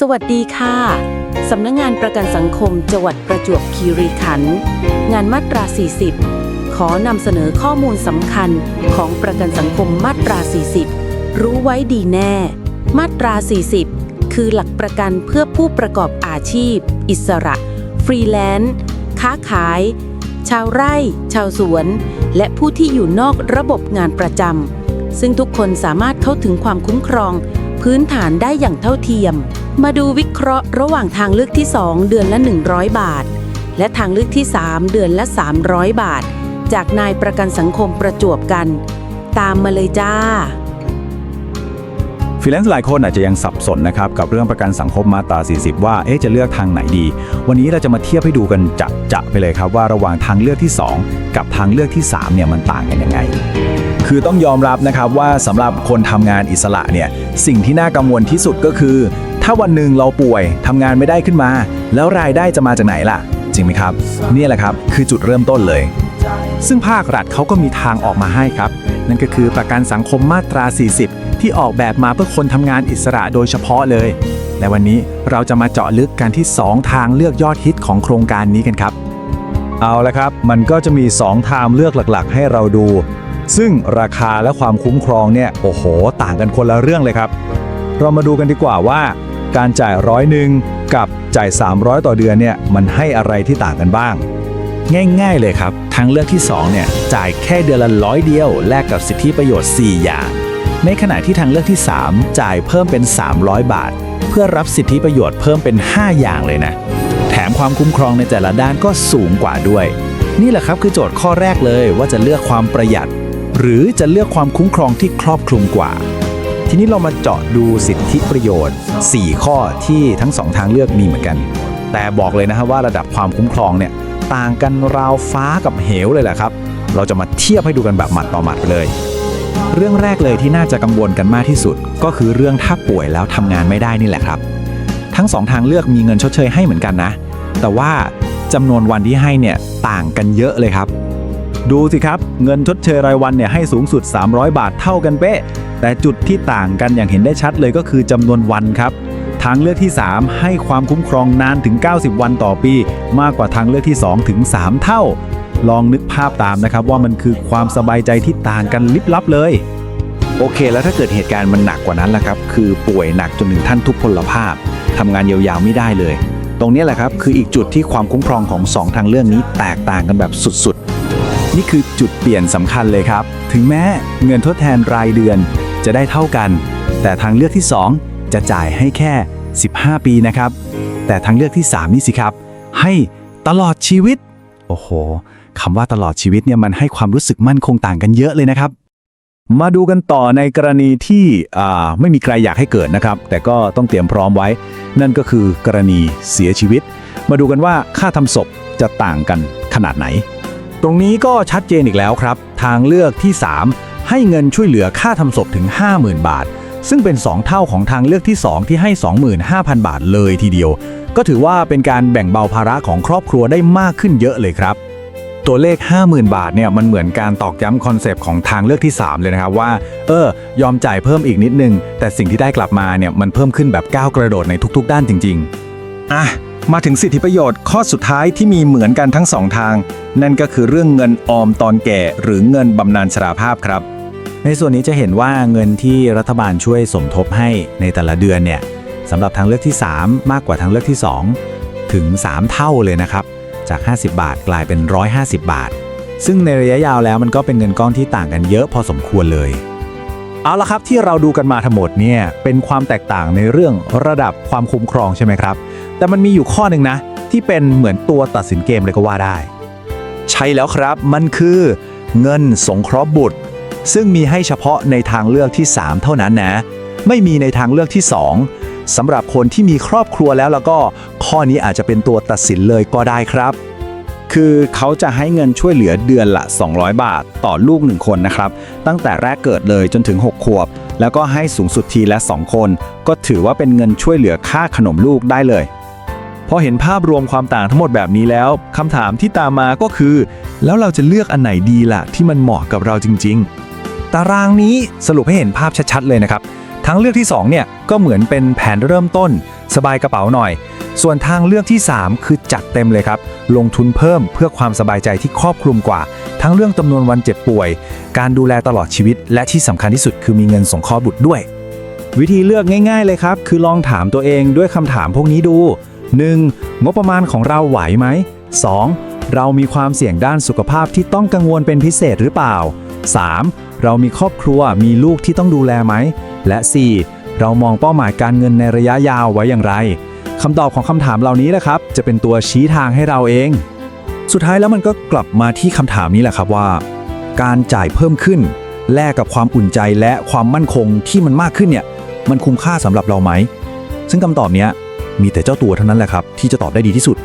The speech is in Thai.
สวัสดีค่ะ สำนักงงานประกันสังคมจังหวัดประจวบคีรีขันธ์งานมาตรา 40 ขอนำเสนอข้อมูลสำคัญของประกันสังคมมาตรา 40 รู้ไว้ดีแน่ มาตรา 40 คือหลักประกันเพื่อผู้ประกอบอาชีพ อิสระ ฟรีแลนซ์ ค้าขาย ชาวไร่ ชาวสวน และผู้ที่อยู่นอกระบบงานประจำซึ่งทุกคนสามารถเข้าถึงความคุ้มครอง พื้นฐานได้อย่างเท่าเทียม มาดูวิเคราะห์ระหว่างทางเลือกที่ 2 เดือนละ 100 บาท และทางเลือกที่ 3 เดือนละ 300 บาท จากนายประกันสังคมประจวบกัน ตามมาเลยจ้าฟรีแลนซ์หลายคนอาจจะยังสับสนนะครับกับเรื่องประกันสังคมมาตรา 40 ว่าเอ๊ะจะเลือกทางไหนดี วันนี้เราจะมาเทียบให้ดูกันจะจะไปเลยครับว่าระหว่างทางเลือกที่ 2 กับทางเลือกที่ 3 เนี่ยมันต่างกันยังไง คือต้องยอมรับนะครับว่าสำหรับคนทำงานอิสระเนี่ยสิ่งที่น่ากังวลที่สุดก็คือ ถ้าวันหนึ่งเราป่วยทำงานไม่ได้ขึ้นมา แล้วรายได้จะมาจากไหนล่ะ จริงไหมครับนี่แหละครับคือจุดเริ่มต้นเลย ซึ่งภาครัฐเขาก็มีทางออกมาให้ครับ นั่นก็คือประกันสังคมมาตรา 40 ที่ออกแบบมาเพื่อคนทำงานอิสระโดยเฉพาะเลย และวันนี้เราจะมาเจาะลึกกันที่ 2 ทางเลือกยอดฮิตของโครงการนี้กันครับเอาละครับ มันก็จะมี 2 ทางเลือกหลัก ๆ ให้เราดู ซึ่งราคาและความคุ้มครองเนี่ยโอ้โห ต่างกันคนละเรื่องเลยครับ เรามาดูกันดีกว่าว่า การจ่ายร้อยหนึ่งกับจ่าย 300 ต่อเดือนเนี่ยมันให้อะไรที่ต่างกันบ้าง ง่าย ๆเลยครับ ทางเลือกที่ 2 เนี่ยจ่ายแค่เดือนละร้อยเดียวแลกกับสิทธิประโยชน์ 4 อย่าง ในขณะที่ทางเลือกที่ 3 จ่ายเพิ่มเป็น 300 บาท เพื่อรับสิทธิประโยชน์เพิ่มเป็น 5 อย่างเลยนะ แถมความคุ้มครองในแต่ละด้านก็สูงกว่าด้วย นี่แหละครับคือโจทย์ข้อแรกเลยว่าจะเลือกความประหยัด หรือจะเลือกความคุ้มครองที่ครอบคลุมกว่า ทีนี้เรามาเจาะดูสิทธิประโยชน์ 4 ข้อที่ทั้งสองทางเลือกมีเหมือนกัน แต่บอกเลยนะฮะว่าระดับความคุ้มครองเนี่ยต่างกันราวฟ้ากับเหวเลยแหละครับ เราจะมาเทียบให้ดูกันแบบหมัดต่อหมัดไปเลย เรื่องแรกเลยที่น่าจะกังวลกันมากที่สุด ก็คือเรื่องถ้าป่วยแล้วทำงานไม่ได้นี่แหละครับ ทั้งสองทางเลือกมีเงินชดเชยให้เหมือนกันนะ แต่ว่าจำนวนวันที่ให้เนี่ยต่างกันเยอะเลยครับ ดูสิครับ เงินชดเชยรายวันเนี่ยให้สูงสุด 300 บาทเท่ากันเป๊ะ แต่จุดที่ต่างกันอย่างเห็นได้ชัดเลยก็คือจำนวนวันครับ ทางเลือกที่ 3 ให้ความคุ้มครองนานถึง 90 วันต่อปี มากกว่าทางเลือกที่ 2 ถึง 3 เท่า ลองนึกภาพตามนะครับว่ามันคือความสบายใจที่ต่างกันลิบลับเลยโอเค แล้วถ้าเกิดเหตุการณ์มันหนักกว่านั้นล่ะครับ คือป่วยหนักจนถึงท่านทุพพลภาพทำงานยาวๆไม่ได้เลย ตรงนี้แหละครับ คืออีกจุดที่ความคุ้มครองของสองทางเรื่องนี้แตกต่างกันแบบสุดๆ นี่คือจุดเปลี่ยนสำคัญเลยครับ ถึงแม้เงินทดแทนรายเดือนจะได้เท่ากัน แต่ทางเลือกที่ 2 จะจ่ายให้แค่ 15 ปีนะครับ แต่ทางเลือกที่ 3 นี่สิครับ ให้ตลอดชีวิต โอ้โหคำว่าตลอดชีวิตเนี่ยมันให้ความรู้สึกมั่นคงต่างกันเยอะเลยนะครับ มาดูกันต่อในกรณีที่อ่าไม่มีใครอยากให้เกิดนะครับ แต่ก็ต้องเตรียมพร้อมไว้ นั่นก็คือกรณีเสียชีวิต มาดูกันว่าค่าทำศพจะต่างกันขนาดไหน รงนี้ก็ชัดเจนอีกแล้วครับ ทางเลือกที่ 3 ให้เงินช่วยเหลือค่าทำศพถึง 50,000 บาท ซึ่งเป็น 2 เท่าของทางเลือกที่ 2 ที่ให้ 25,000 บาทเลยทีเดียว ก็ถือว่าเป็นการแบ่งเบาภาระของครอบครัวได้มากขึ้นเยอะเลยครับตัวเลข 50,000 บาทเนี่ยมันเหมือนการตอกย้ำคอนเซปต์ของทางเลือกที่ 3 เลยนะครับว่า เออยอมจ่ายเพิ่มอีกนิดนึง แต่สิ่งที่ได้กลับมาเนี่ยมันเพิ่มขึ้นแบบก้าวกระโดดในทุก ๆ ด้านจริง ๆ อะ มาถึงสิทธิประโยชน์ข้อสุดท้ายที่มีเหมือนกันทั้งสองทาง นั่นก็คือเรื่องเงินออมตอนแก่หรือเงินบำนาญชราภาพครับ ในส่วนนี้จะเห็นว่าเงินที่รัฐบาลช่วยสมทบให้ในแต่ละเดือนเนี่ยสำหรับทางเลือกที่ 3 มากกว่าทางเลือกที่ 2 ถึง 3 เท่าเลยนะครับ จาก 50 บาทกลายเป็น 150 บาท ซึ่งในระยะยาวแล้วมันก็เป็นเงินก้อนที่ต่างกันเยอะพอสมควรเลย เอาละครับที่เราดูกันมาทั้งหมดเนี่ยเป็นความแตกต่างในเรื่องระดับความคุ้มครองใช่ไหมครับ แต่มันมีอยู่ข้อหนึ่งนะ ที่เป็นเหมือนตัวตัดสินเกมเลยก็ว่าได้ ใช่แล้วครับมันคือเงินสงเคราะห์บุตร ซึ่งมีให้เฉพาะในทางเลือกที่ 3 เท่านั้นนะ ไม่มีในทางเลือกที่ 2สำหรับคนที่มีครอบครัวแล้วแล้วก็ ข้อนี้อาจจะเป็นตัวตัดสินเลยก็ได้ครับ คือเขาจะให้เงินช่วยเหลือเดือนละ 200 บาท ต่อลูก 1 คนนะครับ ตั้งแต่แรกเกิดเลยจนถึง 6 ขวบ แล้วก็ให้สูงสุดทีละ 2 คน ก็ถือว่าเป็นเงินช่วยเหลือค่าขนมลูกได้เลย พอเห็นภาพรวมความต่างทั้งหมดแบบนี้แล้วคำถามที่ตามมาก็คือ แล้วเราจะเลือกอันไหนดีล่ะที่มันเหมาะกับเราจริง ๆ ตารางนี้สรุปให้เห็นภาพชัดๆเลยนะครับ ทางเลือกที่2เนี่ยก็เหมือนเป็นแผนเริ่มต้น สบายกระเป๋าหน่อย ส่วนทางเลือกที่ 3 คือจัดเต็มเลยครับ ลงทุนเพิ่มเพื่อความสบายใจที่ครอบคลุมกว่า ทั้งเรื่องจำนวนวันเจ็บป่วย การดูแลตลอดชีวิต และที่สำคัญที่สุดคือมีเงินส่งข้อบุตรด้วย วิธีเลือกง่าย ๆเลยครับ คือลองถามตัวเองด้วยคำถามพวกนี้ดู 1. งบประมาณของเราไหวไหม 2. เรามีความเสี่ยงด้านสุขภาพที่ต้องกังวลเป็นพิเศษหรือเปล่า 3. เรามีครอบครัวมีลูกที่ต้องดูแลไหม และ 4. เรามองเป้าหมายการเงินในระยะยาวไว้อย่างไรคำตอบของคำถามเหล่านี้แหละครับ จะเป็นตัวชี้ทางให้เราเอง สุดท้ายแล้วมันก็กลับมาที่คำถามนี้แหละครับว่า การจ่ายเพิ่มขึ้น แลกกับความอุ่นใจและความมั่นคงที่มันมากขึ้นเนี่ย มันคุ้มค่าสำหรับเราไหม ซึ่งคำตอบนี้มีแต่เจ้าตัวเท่านั้นแหละครับ ที่จะตอบได้ดีที่สุด